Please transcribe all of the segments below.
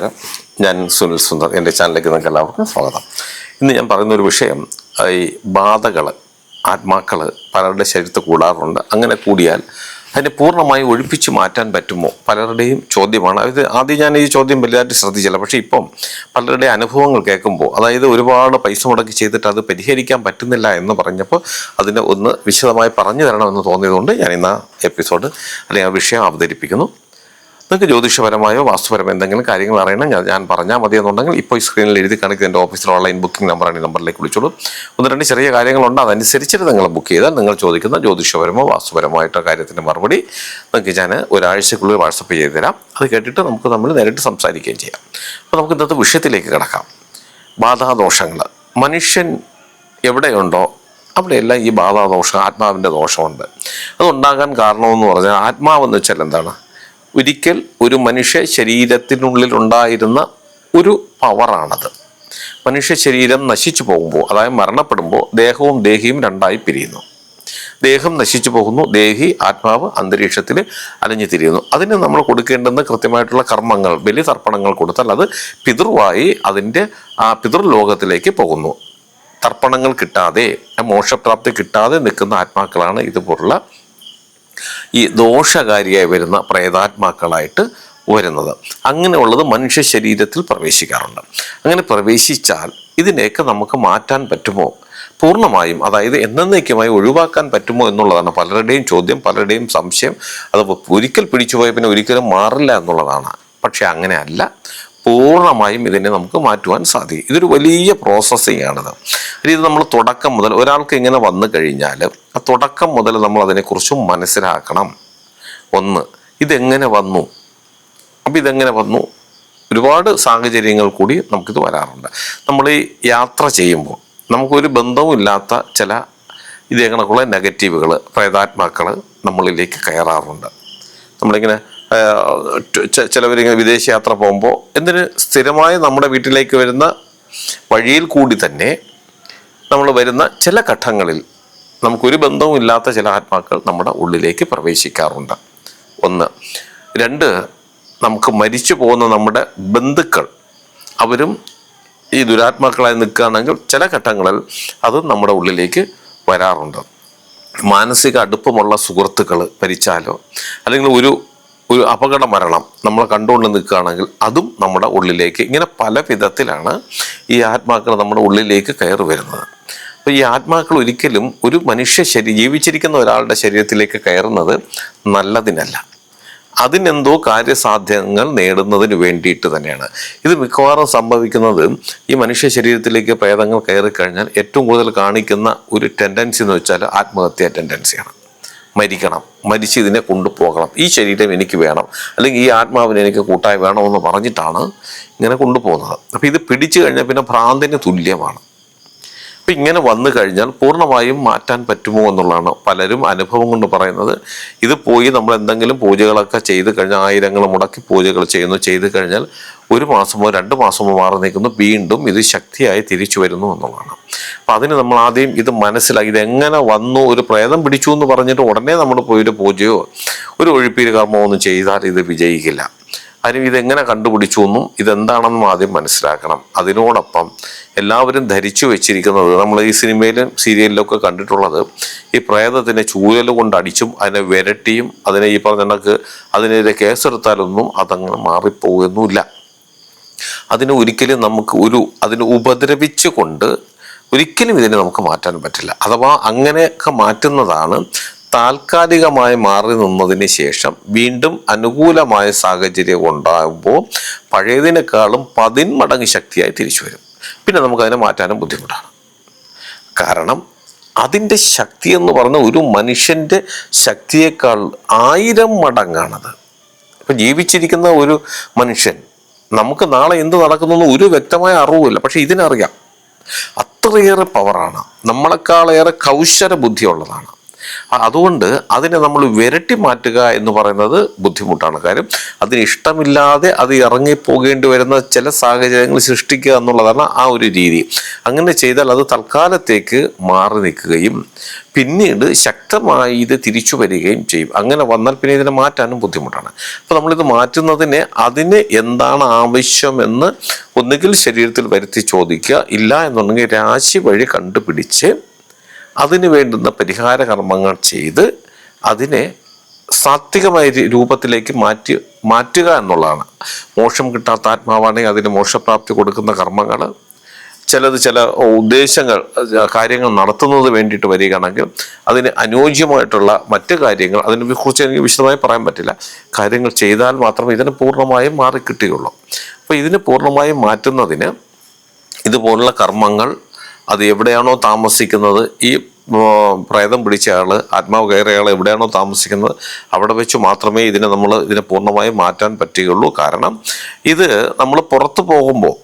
നമസ്കാരം. ഞാൻ സുനിൽ സുന്ദർ. എന്റെ ചാനലിലേക്ക് നിങ്ങൾക്ക് എല്ലാവർക്കും സ്വാഗതം. ഇന്ന് ഞാൻ പറയുന്ന ഒരു വിഷയം ഈ ബാധകൾ ആത്മാക്കൾ പലരുടെ ശരീരത്തിൽ കൂടാറുണ്ട്. അങ്ങനെ കൂടിയാൽ അതിനെ പൂർണമായി ഒഴിപ്പിച്ച് മാറ്റാൻ പറ്റുമോ? പലരുടെയും ചോദ്യമാണ്. ഇത് ആദ്യം ഞാൻ ഈ ചോദ്യം വലുതായിട്ട് ശ്രദ്ധിച്ചില്ല. പക്ഷേ ഇപ്പം പലരുടെ അനുഭവങ്ങൾ കേൾക്കുമ്പോൾ അതായത് ഒരുപാട് പൈസ മുടക്കി ചെയ്തിട്ട് അത് പരിഹരിക്കാൻ പറ്റുന്നില്ല എന്ന് പറഞ്ഞപ്പോൾ അതിനെ ഒന്ന് വിശദമായി പറഞ്ഞു തരണമെന്ന് തോന്നിയതുകൊണ്ട് ഞാൻ ഇന്ന് എപ്പിസോഡ് അല്ലെങ്കിൽ ആ വിഷയം അവതരിപ്പിക്കുന്നു. നിങ്ങൾക്ക് ജ്യോതിഷപരമായോ വാസ്തുപരമോ എന്തെങ്കിലും കാര്യങ്ങൾ അറിയണം ഞാൻ പറഞ്ഞാൽ മതി എന്നുണ്ടെങ്കിൽ ഇപ്പോൾ ഈ സ്ക്രീനിൽ എഴുതി കാണിക്കുന്ന എന്റെ ഓഫീസിൽ ഓൺലൈൻ ബുക്കിംഗ് നമ്പറാണ് ഈ നമ്പറിലേക്ക് വിളിച്ചോളൂ. ഒന്ന് രണ്ട് ചെറിയ കാര്യങ്ങളുണ്ട് അതനുസരിച്ചിട്ട് നിങ്ങൾ ബുക്ക് ചെയ്താൽ നിങ്ങൾ ചോദിക്കുന്ന ജ്യോതിഷപരമോ വാസ്തുപരമായിട്ടോ കാര്യത്തിന്റെ മറുപടി നിങ്ങൾക്ക് ഞാൻ ഒരാഴ്ചക്കുള്ളിൽ വാട്സപ്പ് ചെയ്ത് തരാം. അത് കേട്ടിട്ട് നമുക്ക് നമ്മൾ നേരിട്ട് സംസാരിക്കുകയും ചെയ്യാം. അപ്പോൾ നമുക്ക് ഇന്നത്തെ വിഷയത്തിലേക്ക് കിടക്കാം. ബാധാദോഷങ്ങൾ. മനുഷ്യൻ എവിടെയുണ്ടോ അവിടെയെല്ലാം ഈ ബാധാദോഷം ആത്മാവിന്റെ ദോഷമുണ്ട്. അതുണ്ടാകാൻ കാരണമെന്ന് പറഞ്ഞാൽ ആത്മാവെന്ന് വെച്ചാൽ എന്താണ്? ഒരിക്കൽ ഒരു മനുഷ്യ ശരീരത്തിനുള്ളിൽ ഉണ്ടായിരുന്ന ഒരു പവറാണത് മനുഷ്യ ശരീരം നശിച്ചു പോകുമ്പോൾ അതായത് മരണപ്പെടുമ്പോൾ ദേഹവും ദേഹിയും രണ്ടായി പിരിയുന്നു. ദേഹം നശിച്ചു പോകുന്നു ദേഹി ആത്മാവ് അന്തരീക്ഷത്തിൽ അലഞ്ഞു തിരിയുന്നു. അതിന് നമ്മൾ കൊടുക്കേണ്ടുന്ന കൃത്യമായിട്ടുള്ള കർമ്മങ്ങൾ ബലി തർപ്പണങ്ങൾ കൊടുത്താൽ അത് പിതൃവായി അതിന്റെ ആ പിതൃലോകത്തിലേക്ക് പോകുന്നു. തർപ്പണങ്ങൾ കിട്ടാതെ മോക്ഷപ്രാപ്തി കിട്ടാതെ നിൽക്കുന്ന ആത്മാക്കളാണ് ഇതുപോലുള്ള ഈ ദോഷകാരിയായി വരുന്ന പ്രേതാത്മാക്കളായിട്ട് വരുന്നത്. അങ്ങനെയുള്ളത് മനുഷ്യ ശരീരത്തിൽ പ്രവേശിക്കാറുണ്ട്. അങ്ങനെ പ്രവേശിച്ചാൽ ഇതിനെയൊക്കെ നമുക്ക് മാറ്റാൻ പറ്റുമോ? പൂർണമായും അതായത് എന്നേക്കുമായി ഒഴിവാക്കാൻ പറ്റുമോ എന്നുള്ളതാണ് പലരുടെയും ചോദ്യം പലരുടെയും സംശയം. അത് ഒരിക്കൽ പിടിച്ചുപോയ പിന്നെ ഒരിക്കലും മാറില്ല എന്നുള്ളതാണ്. പക്ഷെ അങ്ങനെ അല്ല പൂർണമായും ഇതിനെ നമുക്ക് മാറ്റുവാൻ സാധിക്കും ഇതൊരു വലിയ പ്രോസസ്സിംഗ് ആണിത്. ഇത് നമ്മൾ തുടക്കം മുതൽ ഒരാൾക്ക് ഇങ്ങനെ വന്നു കഴിഞ്ഞാൽ ആ തുടക്കം മുതൽ നമ്മൾ അതിനെക്കുറിച്ച് മനസ്സിലാക്കണം. ഒന്ന് ഇതെങ്ങനെ വന്നു? അപ്പം ഇതെങ്ങനെ വന്നു? ഒരുപാട് സാഹചര്യങ്ങൾ കൂടി നമുക്കിത് വരാറുണ്ട്. നമ്മൾ ഈ യാത്ര ചെയ്യുമ്പോൾ നമുക്കൊരു ബന്ധവും ഇല്ലാത്ത ചില ഇതേ കണക്കുള്ള നെഗറ്റീവുകൾ പ്രേതാത്മാക്കൾ നമ്മളിലേക്ക് കയറാറുണ്ട്. നമ്മളിങ്ങനെ ചിലവരിങ്ങനെ വിദേശ യാത്ര പോകുമ്പോൾ എന്തിന് സ്ഥിരമായി നമ്മുടെ വീട്ടിലേക്ക് വരുന്ന വഴിയിൽ കൂടി തന്നെ നമ്മൾ വരുന്ന ചില ഘട്ടങ്ങളിൽ നമുക്കൊരു ബന്ധവും ഇല്ലാത്ത ചില ആത്മാക്കൾ നമ്മുടെ ഉള്ളിലേക്ക് പ്രവേശിക്കാറുണ്ട്. ഒന്ന് രണ്ട് നമുക്ക് മരിച്ചു പോകുന്ന നമ്മുടെ ബന്ധുക്കൾ അവരും ഈ ദുരാത്മാക്കളായി നിൽക്കുകയാണെങ്കിൽ ചില ഘട്ടങ്ങളിൽ അത് നമ്മുടെ ഉള്ളിലേക്ക് വരാറുണ്ട്. മാനസിക അടുപ്പമുള്ള സുഹൃത്തുക്കൾ മരിച്ചാലോ അല്ലെങ്കിൽ ഒരു ഒരു അപകട മരണം നമ്മൾ കണ്ടുകൊണ്ട് നിൽക്കുകയാണെങ്കിൽ അതും നമ്മുടെ ഉള്ളിലേക്ക് ഇങ്ങനെ പല വിധത്തിലാണ് ഈ ആത്മാക്കൾ നമ്മുടെ ഉള്ളിലേക്ക് കയറി വരുന്നത്. അപ്പോൾ ഈ ആത്മാക്കൾ ഒരിക്കലും ഒരു മനുഷ്യ ശരീരം ജീവിച്ചിരിക്കുന്ന ഒരാളുടെ ശരീരത്തിലേക്ക് കയറുന്നത് നല്ലതിനല്ല. അതിനെന്തോ കാര്യസാധ്യങ്ങൾ നേടുന്നതിന് വേണ്ടിയിട്ട് തന്നെയാണ്. ഇത് മിക്കവാറും സംഭവിക്കുന്നത് ഈ മനുഷ്യ ശരീരത്തിലേക്ക് പ്രേതങ്ങൾ കയറി കഴിഞ്ഞാൽ ഏറ്റവും കൂടുതൽ കാണിക്കുന്ന ഒരു ടെൻഡൻസി എന്ന് വെച്ചാൽ ആത്മഹത്യാ ടെൻഡൻസിയാണ് മരിക്കണം. മരിച്ച് ഇതിനെ കൊണ്ടുപോകണം. ഈ ശരീരം എനിക്ക് വേണം. അല്ലെങ്കിൽ ഈ ആത്മാവിനെ എനിക്ക് കൂട്ടായി വേണമെന്ന് പറഞ്ഞിട്ടാണ് ഇങ്ങനെ കൊണ്ടുപോകുന്നത്. അപ്പം ഇത് പിടിച്ചു കഴിഞ്ഞാൽ പിന്നെ ഭ്രാന്തിന് തുല്യമാണ്. അപ്പം ഇങ്ങനെ വന്നു കഴിഞ്ഞാൽ പൂർണമായും മാറ്റാൻ പറ്റുമോ എന്നുള്ളതാണ് പലരും അനുഭവം കൊണ്ട് പറയുന്നത്. ഇത് പോയി നമ്മൾ എന്തെങ്കിലും പൂജകളൊക്കെ ചെയ്ത് കഴിഞ്ഞാൽ ആയിരങ്ങൾ മുടക്കി പൂജകൾ ചെയ്യുന്നു ചെയ്ത് കഴിഞ്ഞാൽ ഒരു മാസമോ രണ്ട് മാസമോ മാറി നിൽക്കുന്നു വീണ്ടും ഇത് ശക്തിയായി തിരിച്ചു വരുന്നു എന്നുള്ളതാണ്. അപ്പം അതിന് നമ്മൾ ആദ്യം ഇത് മനസ്സിലാക്കി ഇത് എങ്ങനെ വന്നു ഒരു പ്രേതം പിടിച്ചു എന്ന് പറഞ്ഞിട്ട് ഉടനെ നമ്മൾ പോയി ഒരു പൂജയോ ഒരു ഒഴിപ്പീര് കർമ്മമോ ഒന്നും ചെയ്താൽ ഇത് വിജയിക്കില്ല. അതിന് ഇതെങ്ങനെ കണ്ടുപിടിച്ചു എന്നും ഇതെന്താണെന്നും ആദ്യം മനസ്സിലാക്കണം. അതിനോടൊപ്പം എല്ലാവരും ധരിച്ചു വെച്ചിരിക്കുന്നത് നമ്മൾ ഈ സിനിമയിലും സീരിയലിലും ഒക്കെ കണ്ടിട്ടുള്ളത് ഈ പ്രേതത്തിനെ ചൂരൽ കൊണ്ട് അടിച്ചും അതിനെ വിരട്ടിയും അതിനെ ഈ പറഞ്ഞ കണക്ക് അതിനെതിരെ കേസെടുത്താലൊന്നും അതങ്ങനെ മാറിപ്പോകുന്നില്ല അതിനെ ഒരിക്കലും നമുക്ക് ഒരു അതിനെ ഉപദ്രവിച്ചു കൊണ്ട് ഒരിക്കലും ഇതിനെ നമുക്ക് മാറ്റാൻ പറ്റില്ല. അഥവാ അങ്ങനെയൊക്കെ മാറ്റുന്നതാണ് താൽക്കാലികമായി മാറി നിന്നതിന് ശേഷം വീണ്ടും അനുകൂലമായ സാഹചര്യം ഉണ്ടാകുമ്പോൾ പഴയതിനേക്കാളും പതിന്മടങ്ങ് ശക്തിയായി തിരിച്ചു വരും. പിന്നെ നമുക്കതിനെ മാറ്റാനും ബുദ്ധിമുട്ടാണ്. കാരണം അതിന്റെ ശക്തി എന്ന് പറഞ്ഞ ഒരു മനുഷ്യന്റെ ശക്തിയേക്കാൾ ആയിരം മടങ്ങാണത്. ഇപ്പം ജീവിച്ചിരിക്കുന്ന ഒരു മനുഷ്യൻ നമുക്ക് നാളെ എന്ത് നടക്കുന്നു ഒരു വ്യക്തമായ അറിവുമില്ല പക്ഷേ ഇതിനറിയാം. അത്രയേറെ പവറാണ് നമ്മളെക്കാളേറെ കൗശല ബുദ്ധിയുള്ളതാണ്. അതുകൊണ്ട് അതിനെ നമ്മൾ വിരട്ടി മാറ്റുക എന്ന് പറയുന്നത് ബുദ്ധിമുട്ടാണ്. കാര്യം അതിന് ഇഷ്ടമില്ലാതെ അത് ഇറങ്ങിപ്പോകേണ്ടി വരുന്ന ചില സാഹചര്യങ്ങൾ സൃഷ്ടിക്കുക എന്നുള്ളതാണ് ആ ഒരു രീതി. അങ്ങനെ ചെയ്താൽ അത് തൽക്കാലത്തേക്ക് മാറി നിൽക്കുകയും പിന്നീട് ശക്തമായി ഇത് തിരിച്ചു വരികയും ചെയ്യും. അങ്ങനെ വന്നാൽ പിന്നെ ഇതിനെ മാറ്റാനും ബുദ്ധിമുട്ടാണ്. അപ്പോൾ നമ്മളിത് മാറ്റുന്നതിന് അതിന് എന്താണ് ആവശ്യമെന്ന് ഒന്നുകിൽ ശരീരത്തിൽ വരുത്തി ചോദിക്കുക. ഇല്ല എന്നുണ്ടെങ്കിൽ രാശി വഴി കണ്ടുപിടിച്ച് അതിന് വേണ്ടുന്ന പരിഹാര കർമ്മങ്ങൾ ചെയ്ത് അതിനെ സാത്വികമായ രൂപത്തിലേക്ക് മാറ്റി മാറ്റുക എന്നുള്ളതാണ്. മോക്ഷം കിട്ടാത്ത ആത്മാവാണെങ്കിൽ അതിന് മോക്ഷപ്രാപ്തി കൊടുക്കുന്ന കർമ്മങ്ങൾ ചിലത് ചില ഉദ്ദേശങ്ങൾ കാര്യങ്ങൾ നടത്തുന്നത് വേണ്ടിയിട്ട് വരികയാണെങ്കിൽ അതിന് അനുയോജ്യമായിട്ടുള്ള മറ്റ് കാര്യങ്ങൾ അതിനെ കുറിച്ച് എനിക്ക് വിശദമായി പറയാൻ പറ്റില്ല. കാര്യങ്ങൾ ചെയ്താൽ മാത്രമേ ഇതിന് പൂർണമായും മാറിക്കിട്ടുകയുള്ളൂ. അപ്പോൾ ഇതിന് പൂർണമായും മാറ്റുന്നതിന് ഇതുപോലുള്ള കർമ്മങ്ങൾ അത് എവിടെയാണോ താമസിക്കുന്നത്? ഈ പ്രേതം പിടിച്ച ആൾ ആത്മാവ് കയറിയ ആൾ എവിടെയാണോ താമസിക്കുന്നത്? അവിടെ വെച്ച് മാത്രമേ ഇതിനെ നമ്മൾ ഇതിനെ പൂർണമായും മാറ്റാൻ പറ്റുകയുള്ളൂ. കാരണം ഇത് നമ്മൾ പുറത്തു പോകുമ്പോൾ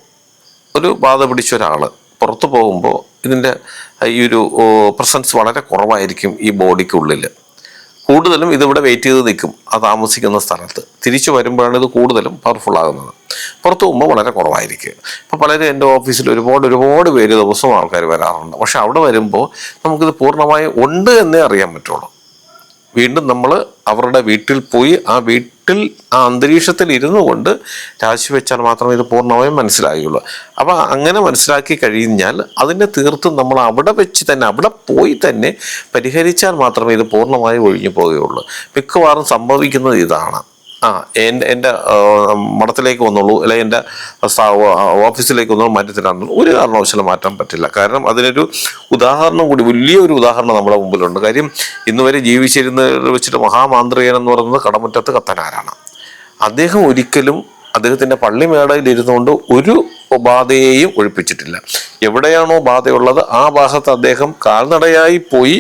ഒരു ബാധ പിടിച്ച ഒരാൾ പുറത്തു പോകുമ്പോൾ ഇതിന്റെ ഈ ഒരു പ്രസൻസ് വളരെ കുറവായിരിക്കും ഈ ബോഡിക്കുള്ളിൽ കൂടുതലും ഇതിവിടെ വെയിറ്റ് ചെയ്ത് നിൽക്കും ആ താമസിക്കുന്ന സ്ഥലത്ത്. തിരിച്ചു വരുമ്പോഴാണ് ഇത് കൂടുതലും പവർഫുൾ ആകുന്നത്. പുറത്തു പോകുമ്പോൾ വളരെ കുറവായിരിക്കും. ഇപ്പോൾ പലരും എന്റെ ഓഫീസിൽ ഒരുപാട് ഒരുപാട് പേര് ദിവസവും ആൾക്കാർ വരാറുണ്ട്. പക്ഷെ അവിടെ വരുമ്പോൾ നമുക്കിത് പൂർണമായും ഉണ്ട് എന്നേ അറിയാൻ പറ്റുള്ളൂ. വീണ്ടും നമ്മൾ അവരുടെ വീട്ടിൽ പോയി ആ വീട്ടിൽ ആ അന്തരീക്ഷത്തിൽ ഇരുന്നു കൊണ്ട് രാശിവെച്ചാൽ മാത്രമേ ഇത് പൂർണമായും മനസ്സിലാകുകയുള്ളൂ അപ്പോൾ അങ്ങനെ മനസ്സിലാക്കി കഴിഞ്ഞാൽ അതിനെ തീർത്തും നമ്മൾ അവിടെ വെച്ച് തന്നെ അവിടെ പോയി തന്നെ പരിഹരിച്ചാൽ മാത്രമേ ഇത് പൂർണമായും ഒഴിഞ്ഞു പോവുകയുള്ളൂ മിക്കവാറും സംഭവിക്കുന്നത് ഇതാണ്. ആ എന്റെ എന്റെ മഠത്തിലേക്ക് വന്നോളൂ അല്ലെങ്കിൽ എന്റെ ഓഫീസിലേക്ക് വന്നോളൂ മാറ്റത്തിലാണെന്നുള്ളൂ ഒരു കാരണവശാലും മാറ്റാൻ പറ്റില്ല. കാരണം അതിനൊരു ഉദാഹരണം കൂടി വലിയൊരു ഉദാഹരണം നമ്മുടെ മുമ്പിലുണ്ട്. കാര്യം ഇന്ന് വരെ ജീവിച്ചിരുന്ന വെച്ചിട്ട് മഹാമാന്ത്രികൻ എന്ന് പറയുന്നത് കടമുറ്റത്ത് കത്തനാരാണ്. അദ്ദേഹം ഒരിക്കലും അദ്ദേഹത്തിന്റെ പള്ളിമേടയിൽ ഇരുന്നുകൊണ്ട് ഒരു ബാധയെയും ഒഴിപ്പിച്ചിട്ടില്ല. എവിടെയാണോ ബാധയുള്ളത് ആ ഭാഗത്ത് അദ്ദേഹം കാൽനടയായി പോയി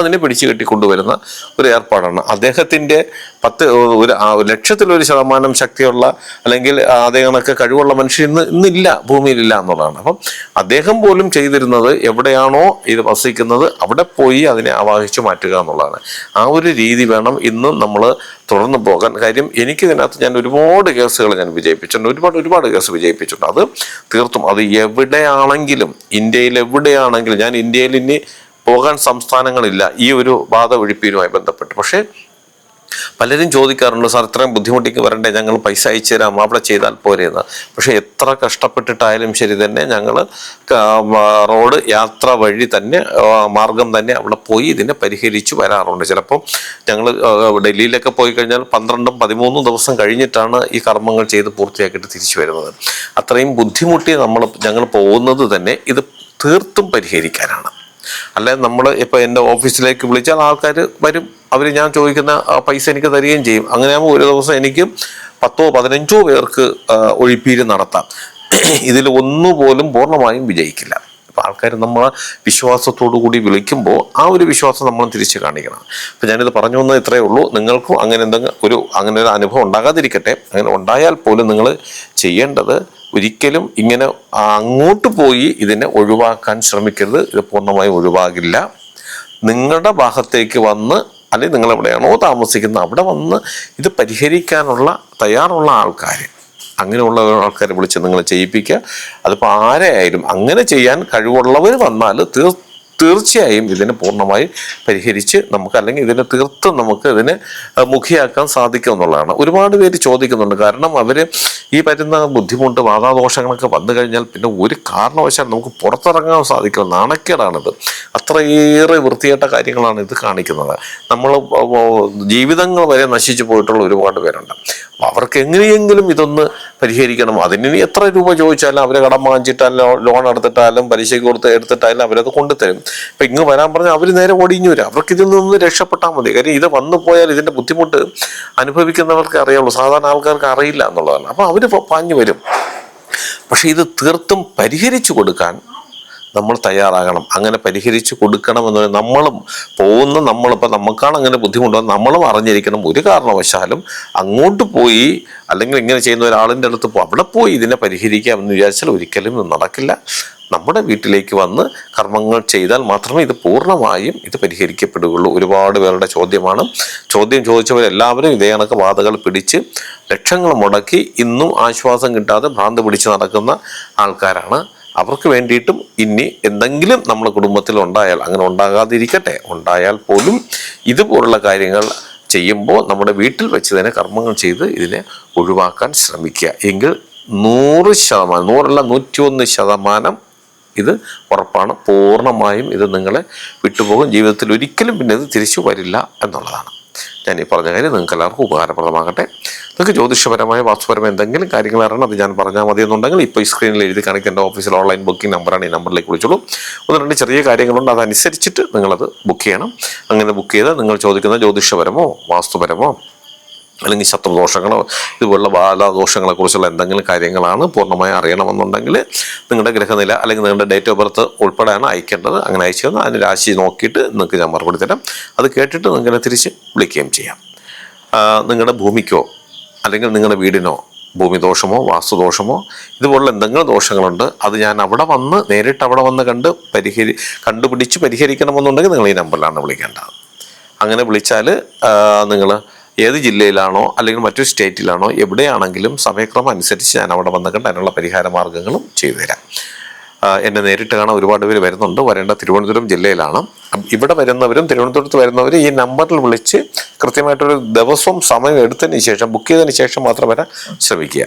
അതിനെ പിടിച്ചു കെട്ടി കൊണ്ടുവരുന്ന ഒരു ഏർപ്പാടാണ്. അദ്ദേഹത്തിന്റെ പത്ത് ഒരു ലക്ഷത്തിലൊരു ശതമാനം ശക്തിയുള്ള അല്ലെങ്കിൽ അതേ കഴിവുള്ള മനുഷ്യൻ ഇന്ന് ഇന്നില്ല ഭൂമിയിലില്ല എന്നുള്ളതാണ്. അപ്പം അദ്ദേഹം പോലും ചെയ്തിരുന്നത് എവിടെയാണോ ഇത് വസിക്കുന്നത് അവിടെ പോയി അതിനെ ആവാഹിച്ചു മാറ്റുക എന്നുള്ളതാണ്. ആ ഒരു രീതി വേണം ഇന്നും നമ്മൾ തുടർന്നു പോകാൻ. കാര്യം എനിക്ക് ഇതിനകത്ത് ഞാൻ ഒരുപാട് കേസുകൾ ഞാൻ വിജയിപ്പിച്ചിട്ടുണ്ട്. ഒരുപാട് ഒരുപാട് കേസ് വിജയിപ്പിച്ചിട്ടുണ്ട്. അത് തീർത്തും അത് എവിടെയാണെങ്കിലും ഇന്ത്യയിൽ എവിടെയാണെങ്കിലും ഞാൻ ഇന്ത്യയിൽ ഇനി പോകാൻ സംസ്ഥാനങ്ങളില്ല. ഈ ഒരു ബാധ ഒഴിപ്പിനുമായി ബന്ധപ്പെട്ട്. പക്ഷേ പലരും ചോദിക്കാറുണ്ട് സാർ ഇത്രയും ബുദ്ധിമുട്ടിക്ക് വരണ്ടേ? ഞങ്ങൾ പൈസ അയച്ചു തരാം അവിടെ ചെയ്താൽ പോരെയെന്ന് പക്ഷേ എത്ര കഷ്ടപ്പെട്ടിട്ടായാലും ശരി തന്നെ ഞങ്ങൾ റോഡ് യാത്ര വഴി തന്നെ മാർഗം തന്നെ അവിടെ പോയി ഇതിനെ പരിഹരിച്ചു വരാറുണ്ട്. ചിലപ്പോൾ ഞങ്ങൾ ഡൽഹിയിലൊക്കെ പോയി കഴിഞ്ഞാൽ പന്ത്രണ്ടും പതിമൂന്നും ദിവസം കഴിഞ്ഞിട്ടാണ് ഈ കർമ്മങ്ങൾ ചെയ്ത് പൂർത്തിയാക്കിയിട്ട് തിരിച്ചു വരുന്നത്. അത്രയും ബുദ്ധിമുട്ടി നമ്മൾ ഞങ്ങൾ പോകുന്നത് തന്നെ ഇത് തീർത്തും പരിഹരിക്കാനാണ്. അല്ലെ നമ്മൾ ഇപ്പോൾ എന്റെ ഓഫീസിലേക്ക് വിളിച്ചാൽ ആൾക്കാർ വരും. അവർ ഞാൻ ചോദിക്കുന്ന പൈസ എനിക്ക് തരികയും ചെയ്യും. അങ്ങനെയാകുമ്പോൾ ഒരു ദിവസം എനിക്ക് പത്തോ പതിനഞ്ചോ പേർക്ക് ഒഴിപ്പീര് നടത്താം. ഇതിൽ ഒന്നുപോലും പൂർണമായും വിജയിക്കില്ല. അപ്പോൾ ആൾക്കാർ നമ്മൾ വിശ്വാസത്തോടു കൂടി വിളിക്കുമ്പോൾ ആ ഒരു വിശ്വാസം നമ്മൾ തിരിച്ച് കാണിക്കണം. അപ്പം ഞാനിത് പറഞ്ഞു വന്നത് ഇത്രയേ ഉള്ളൂ. നിങ്ങൾക്കും അങ്ങനെ എന്തെങ്കിലും ഒരു അങ്ങനെ ഒരു അനുഭവം ഉണ്ടാകാതിരിക്കട്ടെ. അങ്ങനെ ഉണ്ടായാൽ പോലും നിങ്ങൾ ചെയ്യേണ്ടത് ഒരിക്കലും ഇങ്ങനെ അങ്ങോട്ട് പോയി ഇതിനെ ഒഴിവാക്കാൻ ശ്രമിക്കരുത്. ഇത് പൂർണമായും ഒഴിവാകില്ല. നിങ്ങളുടെ ഭാഗത്തേക്ക് വന്ന് അല്ലെങ്കിൽ നിങ്ങൾ എവിടെയാണോ താമസിക്കുന്നത് അവിടെ വന്ന് ഇത് പരിഹരിക്കാനുള്ള തയ്യാറുള്ള ആൾക്കാർ അങ്ങനെയുള്ള ആൾക്കാരെ വിളിച്ച് നിങ്ങൾ ചെയ്യിപ്പിക്കുക. അതിപ്പോൾ ആരെയായാലും അങ്ങനെ ചെയ്യാൻ കഴിവുള്ളവർ വന്നാൽ തീർ തീർച്ചയായും ഇതിനെ പൂർണമായി പരിഹരിച്ച് നമുക്ക് അല്ലെങ്കിൽ ഇതിനെ തീർത്ത് നമുക്ക് ഇതിനെ മുഖിയാക്കാൻ സാധിക്കും എന്നുള്ളതാണ്. ഒരുപാട് പേര് ചോദിക്കുന്നുണ്ട്. കാരണം അവർ ഈ വരുന്ന ബുദ്ധിമുട്ട് വാതാദോഷങ്ങളൊക്കെ വന്നു കഴിഞ്ഞാൽ പിന്നെ ഒരു കാരണവശാൽ നമുക്ക് പുറത്തിറങ്ങാൻ സാധിക്കും നാണക്കേടാണിത്. അത്രയേറെ വൃത്തികെട്ട കാര്യങ്ങളാണ് ഇത് കാണിക്കുന്നത്. നമ്മൾ ജീവിതങ്ങൾ വരെ നശിച്ചു പോയിട്ടുള്ള ഒരുപാട് പേരുണ്ട്. അവർക്ക് എങ്ങനെയെങ്കിലും ഇതൊന്ന് പരിഹരിക്കണം. അതിന് എത്ര രൂപ ചോദിച്ചാലും അവരെ കടം വാങ്ങിച്ചിട്ടാലും ലോൺ എടുത്തിട്ടാലും പലിശയ്ക്ക് കൊടുത്ത് എടുത്തിട്ടാലും അവരത് കൊണ്ടുതരും. ഇപ്പൊ ഇങ്ങ് വരാൻ പറഞ്ഞാൽ അവർ നേരെ ഓടിഞ്ഞു വരും. അവർക്ക് ഇതിൽ നിന്ന് രക്ഷപ്പെട്ടാൽ മതി. കാര്യം ഇത് വന്നു പോയാൽ ഇതിന്റെ ബുദ്ധിമുട്ട് അനുഭവിക്കുന്നവർക്ക് അറിയുള്ളൂ സാധാരണ ആൾക്കാർക്ക് അറിയില്ല എന്നുള്ളതാണ് അപ്പൊ അവർ പാഞ്ഞു വരും. പക്ഷെ ഇത് തീർത്തും പരിഹരിച്ചു കൊടുക്കാൻ നമ്മൾ തയ്യാറാകണം. അങ്ങനെ പരിഹരിച്ചു കൊടുക്കണമെന്ന് നമ്മളും പോകുന്ന നമ്മളിപ്പോൾ നമുക്കാണ് അങ്ങനെ ബുദ്ധിമുട്ടോ നമ്മളും അറിഞ്ഞിരിക്കണം. ഒരു കാരണവശാലും അങ്ങോട്ട് പോയി അല്ലെങ്കിൽ ഇങ്ങനെ ചെയ്യുന്ന ഒരാളിന്റെ അടുത്ത് അവിടെ പോയി ഇതിനെ പരിഹരിക്കാം എന്ന് വിചാരിച്ചാൽ ഒരിക്കലും നടക്കില്ല. നമ്മുടെ വീട്ടിലേക്ക് വന്ന് കർമ്മങ്ങൾ ചെയ്താൽ മാത്രമേ ഇത് പൂർണമായും ഇത് പരിഹരിക്കപ്പെടുകയുള്ളൂ. ഒരുപാട് പേരുടെ ചോദ്യമാണ്. ചോദ്യം ചോദിച്ചവരെല്ലാവരും ഇതേ കണക്ക് വാതകൾ പിടിച്ച് ലക്ഷങ്ങൾ മുടക്കി ഇന്നും ആശ്വാസം കിട്ടാതെ ഭ്രാന്ത് പിടിച്ച് നടക്കുന്ന ആൾക്കാരാണ്. അവർക്ക് വേണ്ടിയിട്ടും ഇനി എന്തെങ്കിലും നമ്മുടെ കുടുംബത്തിൽ ഉണ്ടായാൽ അങ്ങനെ ഉണ്ടാകാതിരിക്കട്ടെ ഉണ്ടായാൽ പോലും ഇതുപോലുള്ള കാര്യങ്ങൾ ചെയ്യുമ്പോൾ നമ്മുടെ വീട്ടിൽ വെച്ച് തന്നെ കർമ്മങ്ങൾ ചെയ്ത് ഇതിനെ ഒഴിവാക്കാൻ ശ്രമിക്കുക. എങ്കിൽ നൂറ് ശതമാനം നൂറല്ല നൂറ്റിയൊന്ന് ശതമാനം ഇത് ഉറപ്പാണ്. പൂർണമായും ഇത് നിങ്ങളെ വിട്ടുപോകും. ജീവിതത്തിൽ ഒരിക്കലും പിന്നെ ഇത് തിരിച്ചു വരില്ല എന്നുള്ളതാണ്. ഞാൻ ഈ പറഞ്ഞ കാര്യം നിങ്ങൾക്ക് എല്ലാവർക്കും ഉപകാരപ്രദമാകട്ടെ. നിങ്ങൾക്ക് ജ്യോതിഷപരമായ വാസ്തുപരമായ എന്തെങ്കിലും കാര്യങ്ങൾ അറിയണം അത് ഞാൻ പറഞ്ഞാൽ മതി എന്നുണ്ടെങ്കിൽ ഇപ്പോൾ ഈ സ്ക്രീനിൽ എഴുതി കാണിക്കേണ്ട ഓഫീസിൽ ഓൺലൈൻ ബുക്കിംഗ് നമ്പറാണ് ഈ നമ്പറിലേക്ക് വിളിച്ചോളൂ. ഒന്ന് രണ്ട് ചെറിയ കാര്യങ്ങളുണ്ട് അതനുസരിച്ചിട്ട് നിങ്ങളത് ബുക്ക് ചെയ്യണം. അങ്ങനെ ബുക്ക് ചെയ്ത് നിങ്ങൾ ചോദിക്കുന്ന ജ്യോതിഷപരമോ വാസ്തുപരമോ അല്ലെങ്കിൽ ശത്രുദോഷങ്ങളോ ഇതുപോലുള്ള ബാലദോഷങ്ങളെ കുറിച്ചുള്ള എന്തെങ്കിലും കാര്യങ്ങളാണ് പൂർണമായി അറിയണമെന്നുണ്ടെങ്കിൽ നിങ്ങളുടെ ഗ്രഹനില അല്ലെങ്കിൽ നിങ്ങളുടെ ഡേറ്റ് ഓഫ് ബർത്ത് ഉൾപ്പെടെയാണ് അയക്കേണ്ടത്. അങ്ങനെ അയച്ചു തന്നാൽ അതിന് രാശി നോക്കിയിട്ട് നിങ്ങൾക്ക് ഞാൻ മറുപടി തരാം. അത് കേട്ടിട്ട് നിങ്ങളെ തിരിച്ച് വിളിക്കുകയും ചെയ്യാം. നിങ്ങളുടെ ഭൂമിക്കോ അല്ലെങ്കിൽ നിങ്ങളുടെ വീടിനോ ഭൂമിദോഷമോ വാസ്തുദോഷമോ ഇതുപോലുള്ള എന്തെങ്കിലും ദോഷങ്ങളുണ്ട് അത് ഞാൻ അവിടെ വന്ന് നേരിട്ട് അവിടെ വന്ന് കണ്ട് പരിഹരി കണ്ടുപിടിച്ച് പരിഹരിക്കണമെന്നുണ്ടെങ്കിൽ നിങ്ങൾ ഈ നമ്പറിലാണ് വിളിക്കേണ്ടത്. അങ്ങനെ വിളിച്ചാൽ നിങ്ങൾ ഏത് ജില്ലയിലാണോ അല്ലെങ്കിൽ മറ്റൊരു സ്റ്റേറ്റിലാണോ എവിടെയാണെങ്കിലും സമയക്രമം അനുസരിച്ച് ഞാൻ അവിടെ വന്ന് കണ്ട് അതിനുള്ള പരിഹാര മാർഗങ്ങളും ചെയ്തു തരാം എന്നെ നേരിട്ട് കാണാൻ ഒരുപാട് പേര് വരുന്നുണ്ട്. വരേണ്ട തിരുവനന്തപുരം ജില്ലയിലാണ്. ഇവിടെ വരുന്നവരും തിരുവനന്തപുരത്ത് വരുന്നവരും ഈ നമ്പറിൽ വിളിച്ച് കൃത്യമായിട്ടൊരു ദിവസവും സമയം എടുത്തതിന് ശേഷം ബുക്ക് ചെയ്തതിന് ശേഷം മാത്രം വരാൻ ശ്രമിക്കുക.